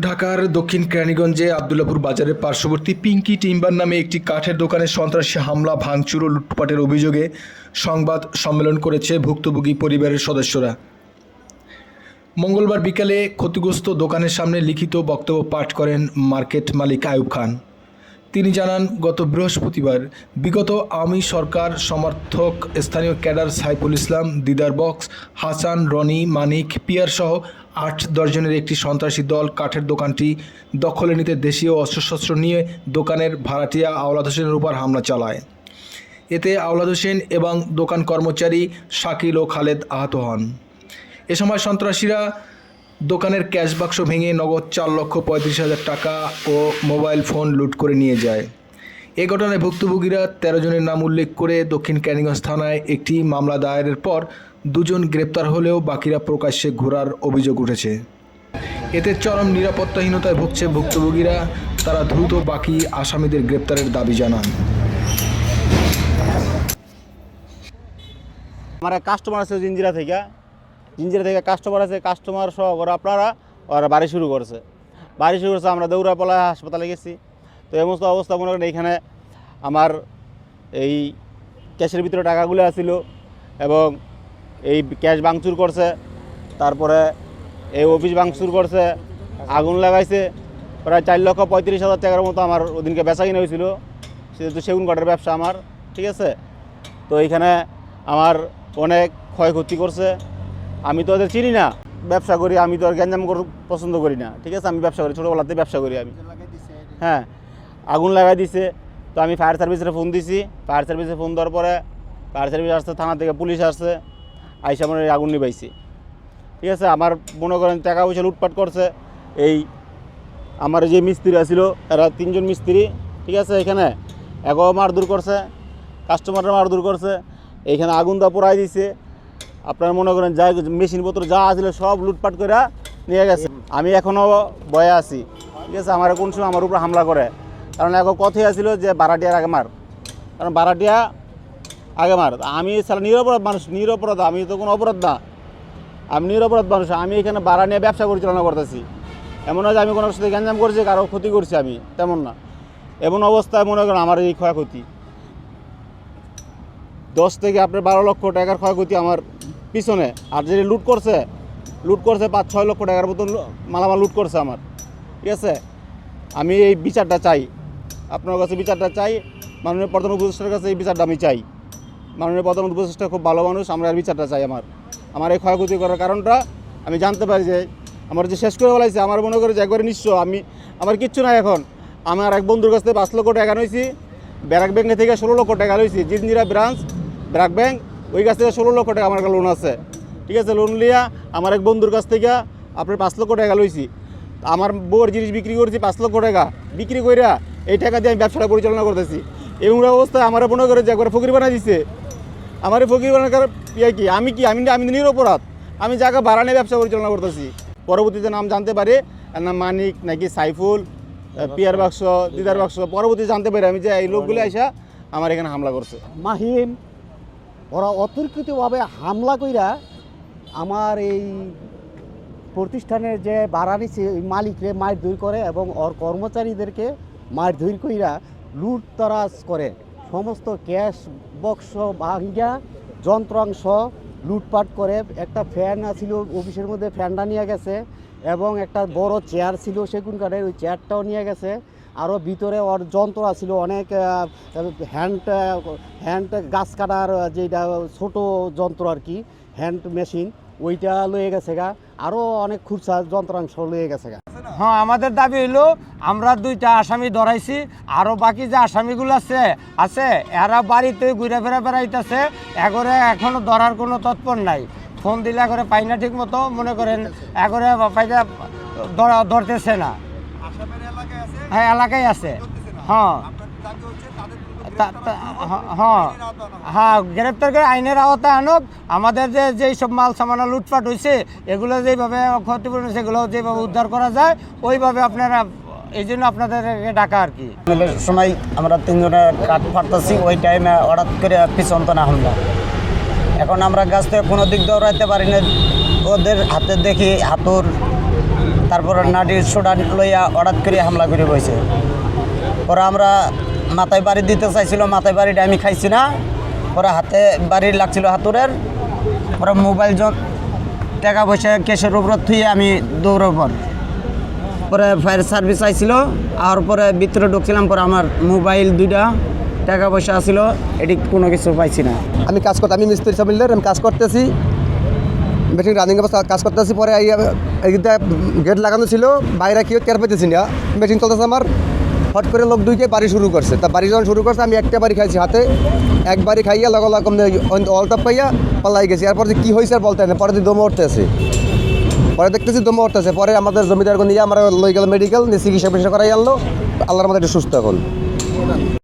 ঢাকার দক্ষিণ কেরানীগঞ্জে আবদুল্লাপুর বাজারের পার্শ্ববর্তী পিঙ্কি টিম্বার নামে একটি কাঠের দোকানে সন্ত্রাসী হামলা, ভাঙচুর ও লুটপাটের অভিযোগে সংবাদ সম্মেলন করেছে ভুক্তভোগী পরিবারের সদস্যরা। মঙ্গলবার বিকালে ক্ষতিগ্রস্ত দোকানের সামনে লিখিত বক্তব্য পাঠ করেন মার্কেট মালিক আয়ুব খান। তিনি জানান, গত বৃহস্পতিবার বিগত আওয়ামী সরকার সমর্থক স্থানীয় ক্যাডার সাইফুল ইসলাম, দিদার বক্স, হাসান, রনি, মানিক পিয়ার সহ আট দশজনের একটি সন্ত্রাসী দল কাঠের দোকানটি দখলে নিতে দেশীয় অস্ত্রশস্ত্র নিয়ে দোকানের ভাড়াটিয়া আওলাদ হোসেনের উপর হামলা চালায়। এতে আওলাদ হোসেন এবং দোকান কর্মচারী শাকিল ও খালেদ আহত হন। এ সময় সন্ত্রাসীরা দোকানের ক্যাশ বাক্স ভেঙে নগদ চার লক্ষ পঁয়ত্রিশ হাজার টাকা ও মোবাইল ফোন লুট করে নিয়ে যায়। এ ঘটনায় ভুক্তভোগীরা তেরো জনের নাম উল্লেখ করে দক্ষিণ ক্যানিগঞ্জ থানায় একটি মামলা দায়েরের পর দুজন গ্রেপ্তার হলেও বাকিরা প্রকাশ্যে ঘোরার অভিযোগ উঠেছে। এতে চরম নিরাপত্তাহীনতায় ভুগছে ভুক্তভোগীরা। তারা দ্রুত বাকি আসামিদের গ্রেপ্তারের দাবি জানান। আমার কাস্টমার আছে জিঞ্জিরা থেকে। জিঞ্জিরা থেকে কাস্টমার আছে কাস্টমার সহ করে আপনারা, ওরা বাড়ি শুরু করছে। বাড়ি শুরু করছে, আমরা দৌড়াপালা হাসপাতালে গেছি। তো সমস্ত অবস্থা মনে করেন এইখানে আমার এই ক্যাশের ভিতরে টাকাগুলো আছিল এবং এই ক্যাশ ভাঙচুর করছে, তারপরে এই অফিস ভাঙচুর করছে, আগুন লাগাইছে। প্রায় চার লক্ষ পঁয়ত্রিশ হাজার টাকার মতো আমার ওদিনকে বেচা কিনে হয়েছিল। সেহেতু সেগুন কাঠের ব্যবসা আমার, ঠিক আছে? তো এইখানে আমার অনেক ক্ষয়ক্ষতি করছে। আমি তো ওদের চিনি না। ব্যবসা করি, আমি তো আর গ্যাঞ্জাম পছন্দ করি না, ঠিক আছে? আমি ব্যবসা করি ছোটোবেলাতে ব্যবসা করি আমি। হ্যাঁ আগুন লাগাই দিছে। তো আমি ফায়ার সার্ভিসে ফোন দিছি। ফায়ার সার্ভিসে ফোন দেওয়ার পরে ফায়ার সার্ভিস আসছে, থানা থেকে পুলিশ আসছে। আইসে আমার আগুন নিবাইছি ঠিক আছে, আমার মনে করেন টাকা পয়সা লুটপাট করছে। এই আমার যে মিস্ত্রি আছিল, এরা তিনজন মিস্ত্রি, ঠিক আছে, এখানে এগো মারধর করছে কাস্টমারের মারধর করছে এইখানে আগুন দা পোড়াই দিছে। আপনার মনে করেন যা মেশিনপত্র যা আছিল সব লুটপাট করে নিয়ে গেছে। আমি এখনও বয়ে আছি। ঠিক আছে, আমার কোন সময় আমার উপর হামলা করে? কারণ এখন কথাই আছিল যে বারাটিয়ার আগে মার। কারণ বারাটিয়া আগে মার। আমি সারা নিরপরাধ মানুষ, নিরপরাধ। আমি তো কোনো অপরাধ না। আমি নিরপরাধ মানুষ। আমি এখানে ভাড়া নিয়ে ব্যবসা পরিচালনা করতেছি। এমন নয় যে আমি কোনো সাথে গ্যাঞ্জাম করছি, কারও ক্ষতি করছি আমি। তেমন না। এমন অবস্থায় মনে করেন আমার এই ক্ষয়ক্ষতি। দশ থেকে আপনার বারো লক্ষ টাকার ক্ষয়ক্ষতি আমার পিছনে। আর যে লুট করছে লুট করছে পাঁচ ছয় লক্ষ টাকার মতন মালামাল লুট করছে আমার। ঠিক আছে? আমি এই বিচারটা চাই। আপনার কাছে বিচারটা চাই, মাননীয় প্রধান উপদেষ্টার কাছে এই বিচারটা আমি চাই। মাননীয় প্রধান উপদেষ্টা খুব ভালো মানুষ, আমরা এই বিচারটা চাই আমার। আমার এই ক্ষয়ক্ষতি করার কারণটা আমি জানতে পারি যে, আমার যে শেষ করে বলাইছে, আমার মনে করে যে একবারে নিশ্চয় আমি, আমার কিচ্ছু নাই এখন। আমার এক বন্ধুর কাছ থেকে পাঁচ লক্ষ টাকা নিয়েছি ব্যারাক ব্যাংক থেকে ষোলো লক্ষ টাকা লইছি জিঞ্জিরা ব্রাঞ্চ ব্যারাক ব্যাঙ্ক ওই কাছ থেকে ষোলো লক্ষ টাকা আমার লোন আছে। ঠিক আছে লোন লিয়া আমার এক বন্ধুর কাছ থেকে আপনার পাঁচ লক্ষ টাকা লইছি। আমার বউর জিনিস বিক্রি করছি পাঁচ লক্ষ টাকা। বিক্রি কইরা এই টাকা দিয়ে আমি ব্যবসাটা পরিচালনা করতেছি। এবং অবস্থায় আমার মনে করে যে একবার ফকির বানাই দিছে। আমার এই ফকির বানার ইয়ে কি আমি কি? আমি আমি নিরপরাধ আমি জায়গা ভাড়া নিয়ে ব্যবসা পরিচালনা করতেছি। পরবর্তীতে নাম জানতে পারে নাম মানিক নাকি সাইফুল পিয়ার বাক্স দিদার বাক্স। পরবর্তীতে জানতে পারি আমি যে এই লোকগুলো আইসা আমার এখানে হামলা করছে। মাহিম ওরা অতর্কিতভাবে হামলা কইরা আমার এই প্রতিষ্ঠানের যে ওই মালিকরে মার ধুই করে এবং ওর কর্মচারীদেরকে মার ধুই কইরা লুটতরাজ করে। সমস্ত ক্যাশ বক্স ভাঙ্গা যন্ত্রাংশ লুটপাট করে। একটা ফ্যান আছিল, অফিসের মধ্যে ফ্যানটা নিয়ে গেছে এবং একটা বড় চেয়ার ছিল সেগুন ওই চেয়ারটাও নিয়ে গেছে। আরও ভিতরে ওর যন্ত্র আছিল, অনেক হ্যান্ড হ্যান্ড গাছ কাটার যেটা ছোট যন্ত্র আর কি হ্যান্ড মেশিন ওইটা লয়ে গেছে গা। আরও অনেক খুরসা যন্ত্রাংশ লয়ে গেছে গা। হ্যাঁ আমাদের দাবি হইল আমরা দুইটা আসামি ধরাইছি আরও বাকি যে আসামিগুলো আছে আছে এরা বাড়িতে ঘুরে ফেরা বেড়াইতেছে এগরে এখনও ধরার কোনো তৎপর নাই। ফোন দিলে করে পাই না ঠিক মতো মনে করেন এগরে পাইটা ধরা ধরতেছে না। হ্যাঁ এলাকায় আছে। হ্যাঁ। হ্যাঁ গ্রেপ্তার করে আইনের আওতায় আনুক। আমাদের যে যেই সব মাল সামানা লুটপাট হয়েছে এগুলো যেভাবে ক্ষতিপূরণ এগুলো যেভাবে উদ্ধার করা যায়, ওইভাবে আপনারা, এই জন্য আপনাদেরকে ডাকা আর কি। সময় আমরা তিনজনে কাঠ ফাটতেছি, ওই টাইমে হঠাৎ করে পিছন তো না হামলা এখন আমরা গাছ থেকে কোনো দিক দৌড়াইতে পারি না ওদের হাতে দেখি হাতুর, তারপর নাডির সোডা লইয়া হঠাৎ করে হামলা করে বইছে। পরে আমরা মাথায় বাড়ি দিতে চাইছিল, মাথায় বাড়িটা আমি খাইছি না। ওরা হাতে বাড়ি লাগছিল হাতুরের ওরা মোবাইল টাকা পয়সা কেসের উপর থুয়ে আমি দৌড়ার পর পরে ফায়ার সার্ভিস আইছিল, আর পরে ভিতরে ঢুকছিলাম, পরে আমার মোবাইল দুইটা টাকা পয়সা আসছিল এটি কোনো কিছু পাইছি না। আমি কাজ করতে আমি মিস্ত্রি সামিলের আমি কাজ করতেছি। মেশিন রানিং কাজ করতেছি, পরে গেট লাগানো ছিল, বাইরে কেউ টের পাইতেছি না। মেশিন চলতেছে আমার। হট করে লোক দুইটাই বাড়ি শুরু করছে। তা বাড়ি যখন শুরু করছে, আমি একটা বাড়ি খাইছি হাতে, এক বাড়ি খাইয়া লগা লগম অলটা পাইয়া পালাই গেছি। এরপর কি হয়েছে আর বলতে না, পরে দিয়ে দমে উঠতেছে। পরে দেখতেছি দমে উঠতেছে, পরে আমাদের জমিদারকে নিয়ে আমরা লই গেল মেডিকেল নিয়ে চিকিৎসা পেশা করাই আনলো। আল্লাহর একটু সুস্থ এখন।